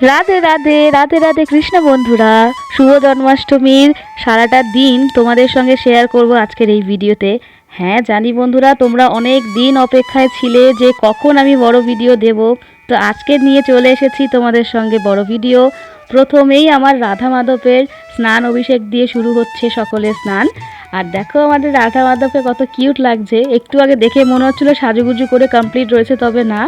রাধে রাধে রাধে রাধে কৃষ্ণ বন্ধুরা, শুভ জন্মাষ্টমীর সারাটা দিন তোমাদের সঙ্গে শেয়ার করব আজকের এই ভিডিওতে। হ্যাঁ জানি বন্ধুরা, তোমরা অনেক দিন অপেক্ষায় ছিলে যে কখন আমি বড় ভিডিও দেব। তো আজকে নিয়ে চলে এসেছি তোমাদের সঙ্গে বড় ভিডিও প্রথমেই আমার রাধা মাধবের স্নান অভিষেক দিয়ে শুরু হচ্ছে সকলের স্নান। আর দেখো আমাদের রাধা মাধবকে কত কিউট লাগছে। একটু আগে দেখে মনে হচ্ছিল সাজুগুজু করে কমপ্লিট রয়েছে, তবে না,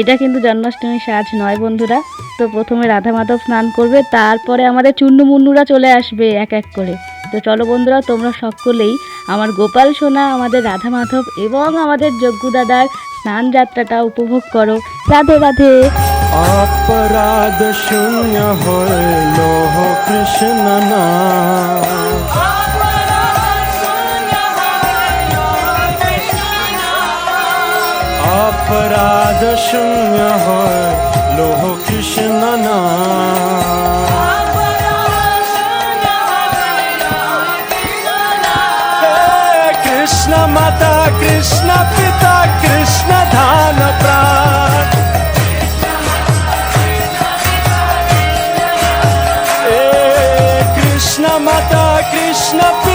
এটা কিন্তু জন্মাষ্টমীর সাজ নয় বন্ধুরা। তো প্রথমে রাধা মাধব স্নান করবে, তারপরে আমাদের চুন্নু মুন্নুরা চলে আসবে এক এক করে। তো চলো বন্ধুরা, তোমরা সকলেই আমার গোপাল সোনা, আমাদের রাধা মাধব এবং আমাদের যজ্ঞদাদার স্নান যাত্রাটা উপভোগ করো। রাধে রাধে। অপরাধ শূন্য কৃষ্ণ অপরাধ শূন্য হয় Lord Krishna Nam. Krishna Mata, Krishna Pita, Krishna Dhana Pran. Krishna Mata, Krishna Pita.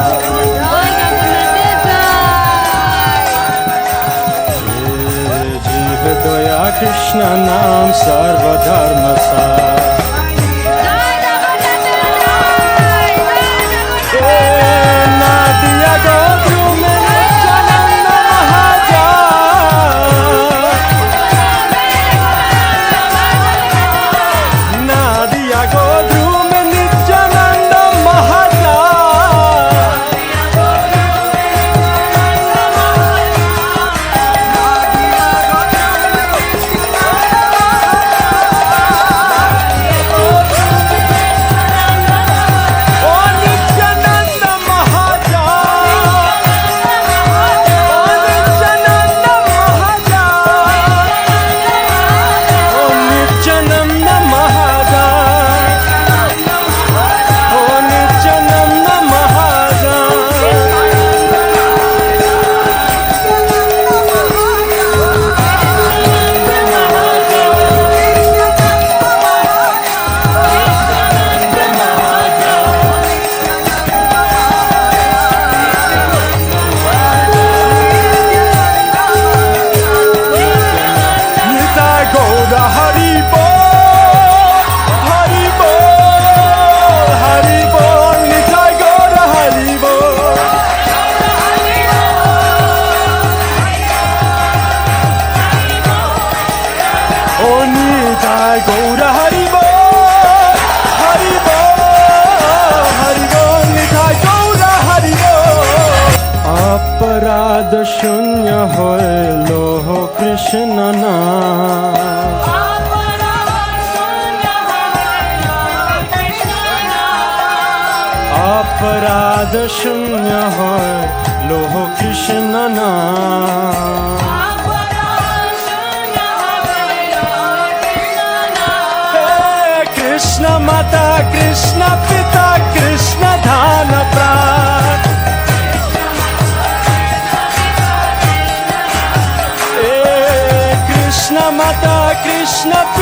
कृष्णनाम सर्वधर्मसा Nitai Gaura, Hari বল হরি বল হরি বল নিতাই গৌরা, হরি বল অপরাধ শূন্য হয় কৃষ্ণ নাম। অপরাধ শূন্য হয় লোহ কৃষ্ণ নাম। Krishna.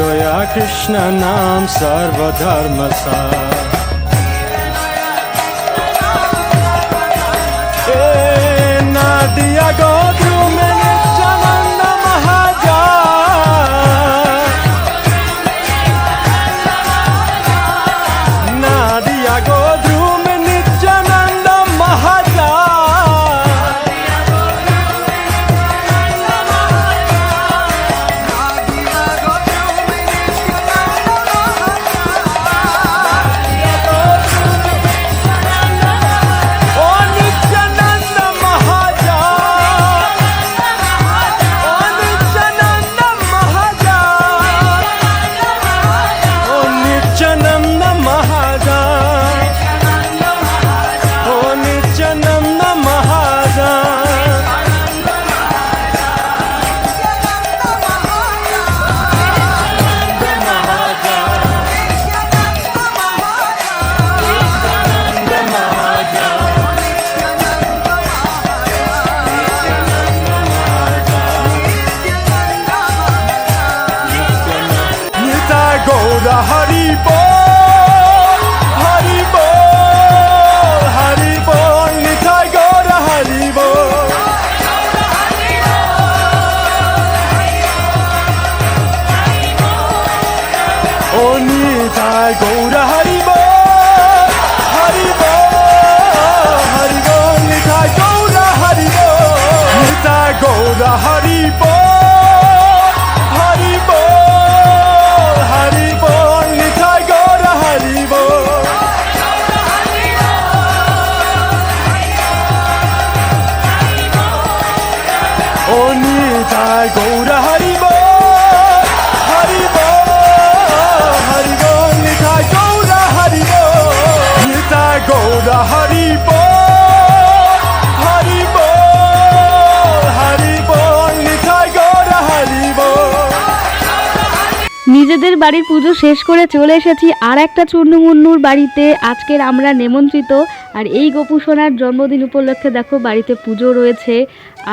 दया कृष्णनां सर्वधर्मसा বাড়ির পুজো শেষ করে চলে এসেছি আর একটা চূর্ণমুন্নুর বাড়িতে। আজকের আমরা নেমন্ত্রিত। আর এই গোপু সোনার জন্মদিন উপলক্ষে দেখো বাড়িতে পুজো রয়েছে।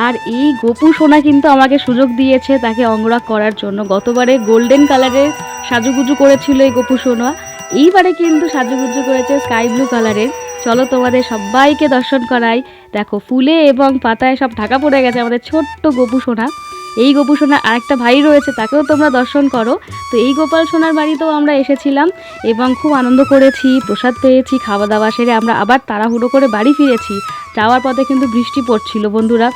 আর এই গোপু সোনা কিন্তু আমাকে সুযোগ দিয়েছে তাকে অঙ্গরাগ করার জন্য। গতবারে গোল্ডেন কালারের সাজুগুজু করেছিল এই গোপু সোনা। এইবারে কিন্তু সাজুগুজু করেছে স্কাই ব্লু কালারের। চলো তোমাদের সবাইকে দর্শন করাই। দেখো ফুলে এবং পাতায় সব ঢাকা পড়ে গেছে আমাদের ছোট্ট গোপু সোনা। এই গোপু সোনার আরেকটা ভাই রয়েছে, তাকেও তোমরা দর্শন করো। তো এই গোপাল সোনার বাড়িতেও আমরা এসেছিলাম এবং খুব আনন্দ করেছি, প্রসাদ পেয়েছি খাওয়া দাওয়া সেরে আমরা আবার তাড়াহুড়ো করে বাড়ি ফিরেছি। যাওয়ার পথে কিন্তু বৃষ্টি পড়ছিল বন্ধুরা।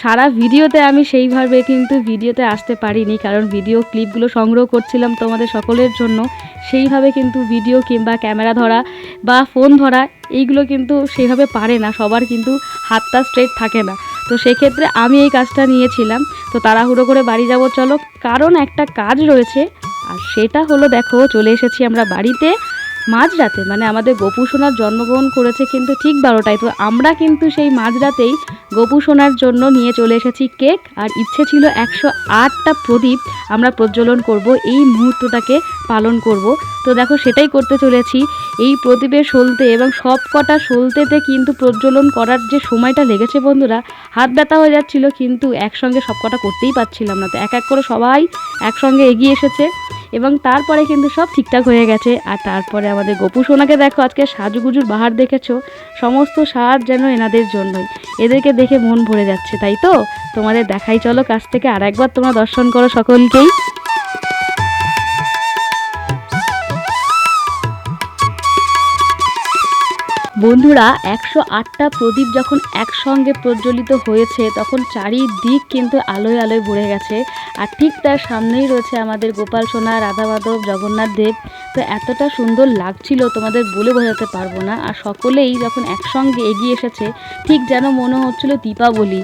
সারা ভিডিওতে আমি সেইভাবে কিন্তু ভিডিওতে আসতে পারিনি, কারণ ভিডিও ক্লিপগুলো সংগ্রহ করছিলাম তোমাদের সকলের জন্য। সেইভাবে কিন্তু ভিডিও কিংবা ক্যামেরা ধরা বা ফোন ধরা, এইগুলো কিন্তু সেইভাবে পারে না। সবার কিন্তু হাতটা স্ট্রেট থাকে না। তো সেক্ষেত্রে আমি এই কাজটা নিয়েছিলাম। তো তাড়াহুড়ো করে বাড়ি যাব, চলো। কারণ একটা কাজ রয়েছে, আর সেটা হলো, দেখো, চলে এসেছি আমরা বাড়িতে মাঝরাতে। মানে আমাদের গোপু সোনার জন্মগ্রহণ করেছে কিন্তু ঠিক বারোটায়। তো আমরা কিন্তু সেই মাঝরাতেই গোপু সোনার জন্য নিয়ে চলে এসেছি কেক, আর ইচ্ছে ছিল একশো আটটা প্রদীপ আমরা প্রজ্বলন করব, এই মুহূর্তটাকে পালন করব। তো দেখো, সেটাই করতে চলেছি। এই প্রদীপের সলতে এবং সব কটা সলতেতে কিন্তু প্রজ্বলন করার যে সময়টা লেগেছে বন্ধুরা, হাত ব্যথা হয়ে যাচ্ছিল, কিন্তু একসঙ্গে সব কটা করতেই পারছিলাম না। তো এক এক করে সবাই একসঙ্গে এগিয়ে এসেছে। এবং তারপরে কিন্তু সব ঠিকঠাক হয়ে গেছে। আর তারপরে আমাদের গোপু সোনাকে দেখো, আজকে সাজুগুজুর বাহার দেখেছ? সমস্ত সার যেন এনাদের জন্যই। এদেরকে দেখে মন ভরে যাচ্ছে, তাই তো? তোমাদের দেখাই চলো, কাছ থেকে আর একবার তোমরা দর্শন করো সকলকেই। বন্ধুরা, একশো আটটা প্রদীপ যখন একসঙ্গে প্রজ্বলিত হয়েছে, তখন চারিদিক কিন্তু আলোয় আলোয় ভরে গেছে। আর ঠিক তার সামনেই রয়েছে আমাদের গোপাল সোনা, রাধা মাধব, জগন্নাথ দেব। তো এতটা সুন্দর লাগছিল, তোমাদের বলে বোঝাতে পারব না। আর সকলেই যখন একসঙ্গে এগিয়ে এসেছে, ঠিক যেন মনে হচ্ছিল দীপাবলি।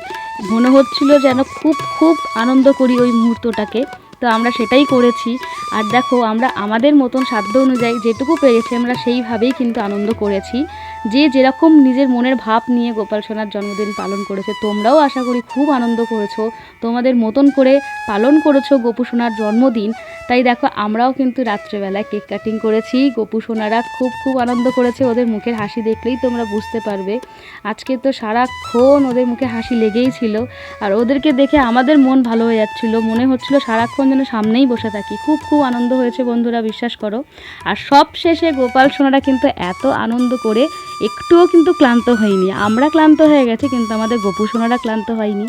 মনে হচ্ছিল যেন খুব খুব আনন্দ করি ওই মুহূর্তটাকে। তো আমরা সেটাই করেছি। আর দেখো, আমরা আমাদের মতন সাধ্য অনুযায়ী যেটুকু পেরেছি, আমরা সেইভাবেই কিন্তু আনন্দ করেছি। যে যেরকম নিজের মনের ভাব নিয়ে গোপাল সোনার জন্মদিন পালন করেছে, তোমরাও আশা করি খুব আনন্দ করেছ। তোমাদের মতন করে পালন করেছ গোপু সোনার জন্মদিন। তাই দেখো, আমরাও কিন্তু রাত্রেবেলায় কেক কাটিং করেছি। গোপু সোনারা খুব খুব আনন্দ করেছে, ওদের মুখের হাসি দেখলেই তোমরা বুঝতে পারবে। আজকে তো সারাক্ষণ ওদের মুখে হাসি লেগেই ছিল। আর ওদেরকে দেখে আমাদের মন ভালো হয়ে যাচ্ছিল। মনে হচ্ছিল সারাক্ষণ যেন সামনেই বসে থাকি। খুব খুব আনন্দ হয়েছে, বন্ধুরা বিশ্বাস করো। আর সব শেষে গোপাল সোনারা কিন্তু এত আনন্দ করে একটুও কিন্তু ক্লান্ত হয়নি। আমরা ক্লান্ত হয়ে গেছি, কিন্তু আমাদের গোপু সোনারা ক্লান্ত হয়নি।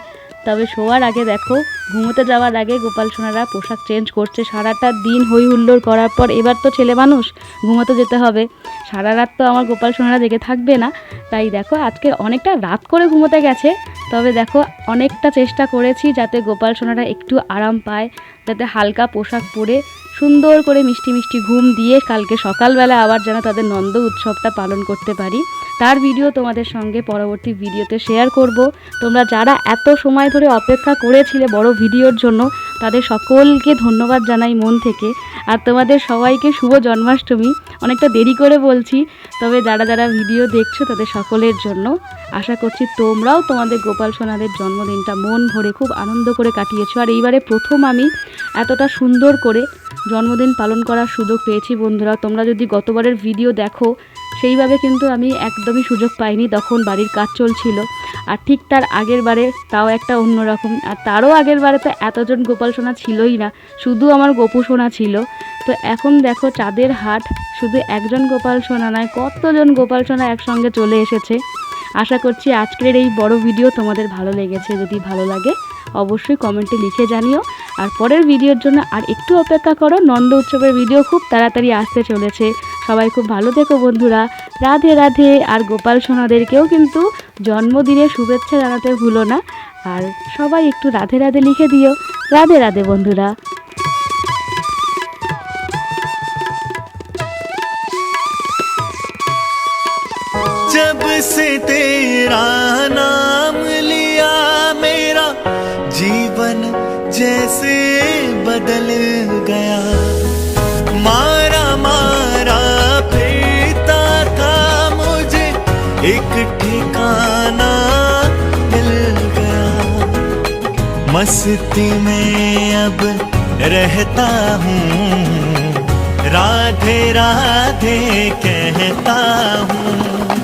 তবে শোয়ার আগে দেখো, ঘুমোতে যাওয়ার আগে গোপাল সোনারা পোশাক চেঞ্জ করছে। সারাটা দিন হই হুল্লোড় করার পর এবার তো ছেলে মানুষ, ঘুমোতে যেতে হবে। সারা রাত তো আমার গোপাল সোনারা জেগে থাকবে না। তাই দেখো, আজকে অনেকটা রাত করে ঘুমোতে গেছে। তবে দেখো, অনেকটা চেষ্টা করেছি যাতে গোপাল সোনারা একটু আরাম পায়, যাতে হালকা পোশাক পরে সুন্দর করে মিষ্টি মিষ্টি ঘুম দিয়ে কালকে সকালবেলা আবার যেন তাদের নন্দ উৎসবটা পালন করতে পারি। তার ভিডিও তোমাদের সঙ্গে পরবর্তী ভিডিওতে শেয়ার করব। তোমরা যারা এত সময় ধরে অপেক্ষা করেছিলে বড় ভিডিওর জন্য তাদের সকলকে ধন্যবাদ জানাই মন থেকে। আর তোমাদের সবাইকে শুভ জন্মাষ্টমী। অনেকটা দেরি করে বলছি, তবে যারা যারা ভিডিও দেখছ তাদের সকলের জন্য। আশা করছি তোমরাও তোমাদের গোপাল সোনাদের জন্মদিনটা মন ভরে খুব আনন্দ করে কাটিয়েছো। আর এইবারে প্রথম আমি এতটা সুন্দর করে জন্মদিন পালন করার সুযোগ পেয়েছি বন্ধুরা। তোমরা যদি গতবারের ভিডিও দেখো সেইভাবে কিন্তু আমি একদমই সুযোগ পাইনি, তখন বাড়ির কাজ চলছিল। আর ঠিক তার আগের বারে তাও একটা অন্যরকম, আর তারও আগের বারে তো এতজন গোপাল সোনা ছিলই না, শুধু আমার গোপু সোনা ছিল। তো এখন দেখো চাঁদের হাট, শুধু একজন গোপাল সোনা নয়, কতজন গোপাল সোনা একসঙ্গে চলে এসেছে। আশা করছি আজকের এই বড় ভিডিও তোমাদের ভালো লেগেছে, যদি ভালো লাগে অবশ্যই কমেন্টে লিখে জানিও। আর পরের ভিডিওর জন্য আর একটু অপেক্ষা করো, নন্দ উৎসবের ভিডিও খুব তাড়াতাড়ি আসতে চলেছে। সবাই খুব ভালো থেকো বন্ধুরা রাধে রাধে আর গোপাল সোনাদেরকেও কিন্তু জন্মদিনের শুভেচ্ছা জানাতে ভুলো না আর সবাই একটু রাধে রাধে লিখে দিও রাধে রাধে বন্ধুরা जब से तेरा नाम लिया मेरा जीवन जैसे बदल गया मस्ती में अब रहता हूँ। राधे राधे कहता हूँ।